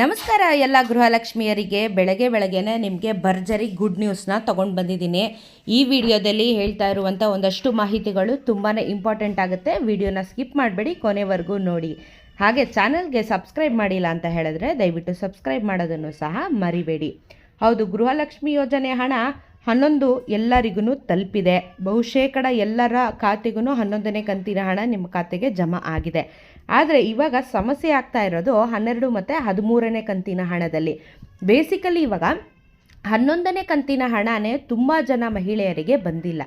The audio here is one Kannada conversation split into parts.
ನಮಸ್ಕಾರ ಎಲ್ಲ ಗೃಹಲಕ್ಷ್ಮಿಯರಿಗೆ. ಬೆಳಗ್ಗೆ ಬೆಳಗ್ಗೆನೇ ನಿಮಗೆ ಭರ್ಜರಿ ಗುಡ್ ನ್ಯೂಸ್ನ ತೊಗೊಂಡು ಬಂದಿದ್ದೀನಿ. ಈ ವಿಡಿಯೋದಲ್ಲಿ ಹೇಳ್ತಾ ಇರುವಂಥ ಒಂದಷ್ಟು ಮಾಹಿತಿಗಳು ತುಂಬಾ ಇಂಪಾರ್ಟೆಂಟ್ ಆಗುತ್ತೆ. ವಿಡಿಯೋನ ಸ್ಕಿಪ್ ಮಾಡಬೇಡಿ, ಕೊನೆವರೆಗೂ ನೋಡಿ. ಹಾಗೆ ಚಾನಲ್ಗೆ ಸಬ್ಸ್ಕ್ರೈಬ್ ಮಾಡಿಲ್ಲ ಅಂತ ಹೇಳಿದ್ರೆ ದಯವಿಟ್ಟು ಸಬ್ಸ್ಕ್ರೈಬ್ ಮಾಡೋದನ್ನು ಸಹ ಮರಿಬೇಡಿ. ಹೌದು, ಗೃಹಲಕ್ಷ್ಮಿ ಯೋಜನೆ ಹಣ ಹನ್ನೊಂದು ಎಲ್ಲರಿಗೂ ತಲುಪಿದೆ. ಬಹುಶೇಕಡ ಎಲ್ಲರ ಖಾತೆಗೂ ಹನ್ನೊಂದನೇ ಕಂತಿನ ಹಣ ನಿಮ್ಮ ಖಾತೆಗೆ ಜಮಾ ಆಗಿದೆ. ಆದರೆ ಇವಾಗ ಸಮಸ್ಯೆ ಆಗ್ತಾ ಇರೋದು ಹನ್ನೆರಡು ಮತ್ತು ಹದಿಮೂರನೇ ಕಂತಿನ ಹಣದಲ್ಲಿ. ಬೇಸಿಕಲಿ ಇವಾಗ ಹನ್ನೊಂದನೇ ಕಂತಿನ ಹಣನೇ ತುಂಬ ಜನ ಮಹಿಳೆಯರಿಗೆ ಬಂದಿಲ್ಲ.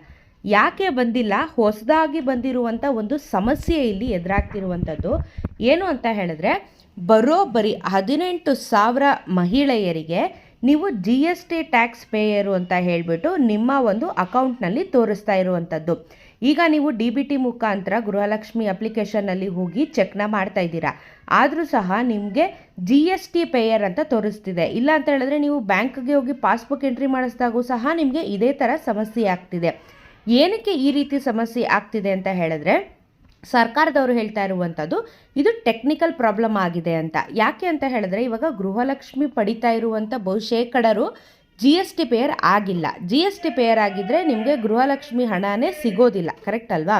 ಯಾಕೆ ಬಂದಿಲ್ಲ? ಹೊಸದಾಗಿ ಬಂದಿರುವಂಥ ಒಂದು ಸಮಸ್ಯೆ ಇಲ್ಲಿ ಎದುರಾಗ್ತಿರುವಂಥದ್ದು ಏನು ಅಂತ ಹೇಳಿದ್ರೆ, ಬರೋಬ್ಬರಿ ಹದಿನೆಂಟು ಸಾವಿರ ಮಹಿಳೆಯರಿಗೆ ನೀವು G S T tax payer ಅಂತ ಹೇಳಿಬಿಟ್ಟು ನಿಮ್ಮ ಒಂದು ಅಕೌಂಟ್ನಲ್ಲಿ ತೋರಿಸ್ತಾ ಇರುವಂಥದ್ದು ಈಗ ನೀವು ಡಿ ಬಿ ಟಿ ಮುಖಾಂತರ ಗೃಹಲಕ್ಷ್ಮಿ ಅಪ್ಲಿಕೇಶನ್ನಲ್ಲಿ ಹೋಗಿ ಚೆಕ್ನ ಮಾಡ್ತಾ ಇದ್ದೀರಾ. ಆದರೂ ಸಹ ನಿಮಗೆ ಜಿ ಎಸ್ ಟಿ ಪೇಯರ್ ಅಂತ ತೋರಿಸ್ತಿದೆ. ಇಲ್ಲ ಅಂತ ಹೇಳಿದ್ರೆ ನೀವು ಬ್ಯಾಂಕ್ಗೆ ಹೋಗಿ ಪಾಸ್ಬುಕ್ ಎಂಟ್ರಿ ಮಾಡಿಸಿದಾಗೂ ಸಹ ನಿಮಗೆ ಇದೇ ಥರ ಸಮಸ್ಯೆ ಆಗ್ತಿದೆ. ಏನಕ್ಕೆ ಈ ರೀತಿ ಸಮಸ್ಯೆ ಆಗ್ತಿದೆ ಅಂತ ಹೇಳಿದ್ರೆ ಸರ್ಕಾರದವರು ಹೇಳ್ತಾ ಇರುವಂಥದ್ದು, ಇದು ಟೆಕ್ನಿಕಲ್ ಪ್ರಾಬ್ಲಮ್ ಆಗಿದೆ ಅಂತ. ಯಾಕೆ ಅಂತ ಹೇಳಿದ್ರೆ, ಇವಾಗ ಗೃಹಲಕ್ಷ್ಮಿ ಪಡಿತಾ ಇರುವಂಥ ಬಹುಶೇಕಡರು ಜಿ ಎಸ್ ಟಿ ಪೇಯರ್ ಆಗಿಲ್ಲ. ಜಿ ಎಸ್ ಟಿ ಪೇಯರ್ ಆಗಿದ್ದರೆ ನಿಮಗೆ ಗೃಹಲಕ್ಷ್ಮಿ ಹಣನೇ ಸಿಗೋದಿಲ್ಲ ಕರೆಕ್ಟ್ ಅಲ್ವಾ?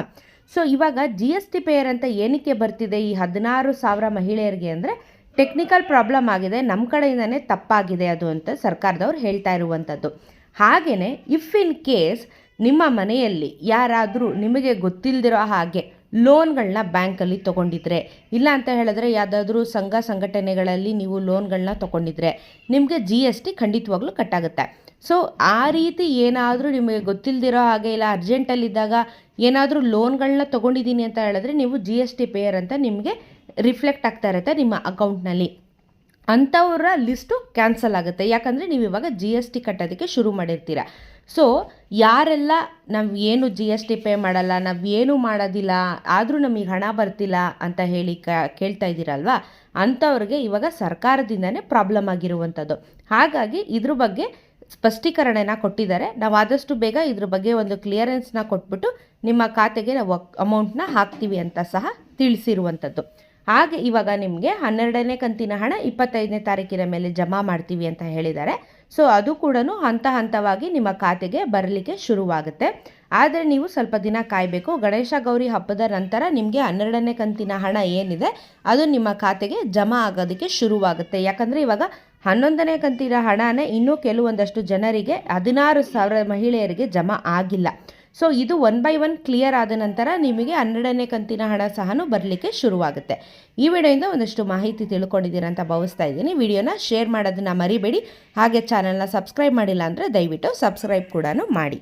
ಸೊ ಇವಾಗ ಜಿ ಎಸ್ ಟಿ ಪೇಯರ್ ಅಂತ ಏನಕ್ಕೆ ಬರ್ತಿದೆ ಈ ಹದಿನಾರು ಸಾವಿರ ಮಹಿಳೆಯರಿಗೆ ಅಂದರೆ ಟೆಕ್ನಿಕಲ್ ಪ್ರಾಬ್ಲಮ್ ಆಗಿದೆ ನಮ್ಮ ಕಡೆಯಿಂದನೇ ತಪ್ಪಾಗಿದೆ ಅದು ಅಂತ ಸರ್ಕಾರದವ್ರು ಹೇಳ್ತಾ ಇರುವಂಥದ್ದು. ಹಾಗೆಯೇ ಇಫ್ ಇನ್ ಕೇಸ್ ನಿಮ್ಮ ಮನೆಯಲ್ಲಿ ಯಾರಾದರೂ ನಿಮಗೆ ಗೊತ್ತಿಲ್ಲದಿರೋ ಹಾಗೆ ಲೋನ್ಗಳನ್ನ ಬ್ಯಾಂಕಲ್ಲಿ ತೊಗೊಂಡಿದ್ರೆ. ಇಲ್ಲ ಅಂತ ಹೇಳಿದ್ರೆ ಯಾವುದಾದ್ರೂ ಸಂಘ ಸಂಘಟನೆಗಳಲ್ಲಿ ನೀವು ಲೋನ್ಗಳನ್ನ ತೊಗೊಂಡಿದ್ರೆ ನಿಮಗೆ ಜಿ ಎಸ್ ಟಿ ಖಂಡಿತವಾಗ್ಲೂ ಕಟ್ಟಾಗುತ್ತೆ ಸೊ ಆ ರೀತಿ ಏನಾದರೂ ನಿಮಗೆ ಗೊತ್ತಿಲ್ಲದಿರೋ ಹಾಗೆ ಇಲ್ಲ, ಅರ್ಜೆಂಟಲ್ಲಿದ್ದಾಗ ಏನಾದರೂ ಲೋನ್ಗಳನ್ನ ತೊಗೊಂಡಿದ್ದೀನಿ ಅಂತ ಹೇಳಿದ್ರೆ ನೀವು ಜಿ ಎಸ್ ಟಿ ಪೇಯರ್ ಅಂತ ನಿಮಗೆ ರಿಫ್ಲೆಕ್ಟ್ ಆಗ್ತಾ ಇರುತ್ತೆ ನಿಮ್ಮ ಅಕೌಂಟ್ನಲ್ಲಿ. ಅಂಥವರ ಲಿಸ್ಟು ಕ್ಯಾನ್ಸಲ್ ಆಗುತ್ತೆ. ಯಾಕಂದರೆ ನೀವು ಇವಾಗ ಜಿ ಎಸ್ ಟಿ ಕಟ್ಟೋದಕ್ಕೆ ಶುರು ಮಾಡಿರ್ತೀರ. ಸೊ ಯಾರೆಲ್ಲ ನಾವು ಏನು ಜಿ ಎಸ್ ಟಿ ಪೇ ಮಾಡಲ್ಲ, ನಾವು ಏನು ಮಾಡೋದಿಲ್ಲ, ಆದರೂ ನಮಗೆ ಹಣ ಬರ್ತಿಲ್ಲ ಅಂತ ಹೇಳಿ ಕೇಳ್ತಾ ಇದ್ದೀರಲ್ವಾ? ಅಂಥವ್ರಿಗೆ ಇವಾಗ ಸರ್ಕಾರದಿಂದನೇ ಪ್ರಾಬ್ಲಮ್ ಆಗಿರುವಂಥದ್ದು. ಹಾಗಾಗಿ ಇದ್ರ ಬಗ್ಗೆ ಸ್ಪಷ್ಟೀಕರಣನ ಕೊಟ್ಟಿದ್ದಾರೆ. ನಾವು ಆದಷ್ಟು ಬೇಗ ಇದ್ರ ಬಗ್ಗೆ ಒಂದು ಕ್ಲಿಯರೆನ್ಸ್ನ ಕೊಟ್ಬಿಟ್ಟು ನಿಮ್ಮ ಖಾತೆಗೆ ನಾವು ಅಮೌಂಟ್ನ ಹಾಕ್ತೀವಿ ಅಂತ ಸಹ ತಿಳಿಸಿರುವಂಥದ್ದು. ಹಾಗೆ ಇವಾಗ ನಿಮಗೆ ಹನ್ನೆರಡನೇ ಕಂತಿನ ಹಣ ಇಪ್ಪತ್ತೈದನೇ ತಾರೀಕಿನ ಮೇಲೆ ಜಮಾ ಮಾಡ್ತೀವಿ ಅಂತ ಹೇಳಿದ್ದಾರೆ. ಸೊ ಅದು ಕೂಡ ಹಂತ ಹಂತವಾಗಿ ನಿಮ್ಮ ಖಾತೆಗೆ ಬರಲಿಕ್ಕೆ ಶುರುವಾಗುತ್ತೆ. ಆದರೆ ನೀವು ಸ್ವಲ್ಪ ದಿನ ಕಾಯಬೇಕು. ಗಣೇಶ ಗೌರಿ ಹಬ್ಬದ ನಂತರ ನಿಮಗೆ ಹನ್ನೆರಡನೇ ಕಂತಿನ ಹಣ ಏನಿದೆ, ಅದು ನಿಮ್ಮ ಖಾತೆಗೆ ಜಮಾ ಆಗೋದಕ್ಕೆ ಶುರುವಾಗುತ್ತೆ. ಯಾಕಂದರೆ ಇವಾಗ ಹನ್ನೊಂದನೇ ಕಂತಿನ ಹಣನೇ ಇನ್ನೂ ಕೆಲವೊಂದಷ್ಟು ಜನರಿಗೆ ಹದಿನಾರು ಸಾವಿರ ಮಹಿಳೆಯರಿಗೆ ಜಮಾ ಆಗಿಲ್ಲ. ಸೊ ಇದು ಒನ್ ಬೈ ಒನ್ ಕ್ಲಿಯರ್ ಆದ ನಂತರ ನಿಮಗೆ ಹನ್ನೆರಡನೇ ಕಂತಿನ ಹಣ ಸಹ ಬರಲಿಕ್ಕೆ ಶುರುವಾಗುತ್ತೆ. ಈ ವಿಡಿಯೋಯಿಂದ ಒಂದಷ್ಟು ಮಾಹಿತಿ ತಿಳ್ಕೊಂಡಿದ್ದೀರಾ ಅಂತ ಭಾವಿಸ್ತಾ ಇದ್ದೀನಿ. ವಿಡಿಯೋನ ಶೇರ್ ಮಾಡೋದನ್ನ ಮರಿಬೇಡಿ. ಹಾಗೆ ಚಾನಲ್ನ ಸಬ್ಸ್ಕ್ರೈಬ್ ಮಾಡಿಲ್ಲ ಅಂದರೆ ದಯವಿಟ್ಟು ಸಬ್ಸ್ಕ್ರೈಬ್ ಕೂಡ ಮಾಡಿ.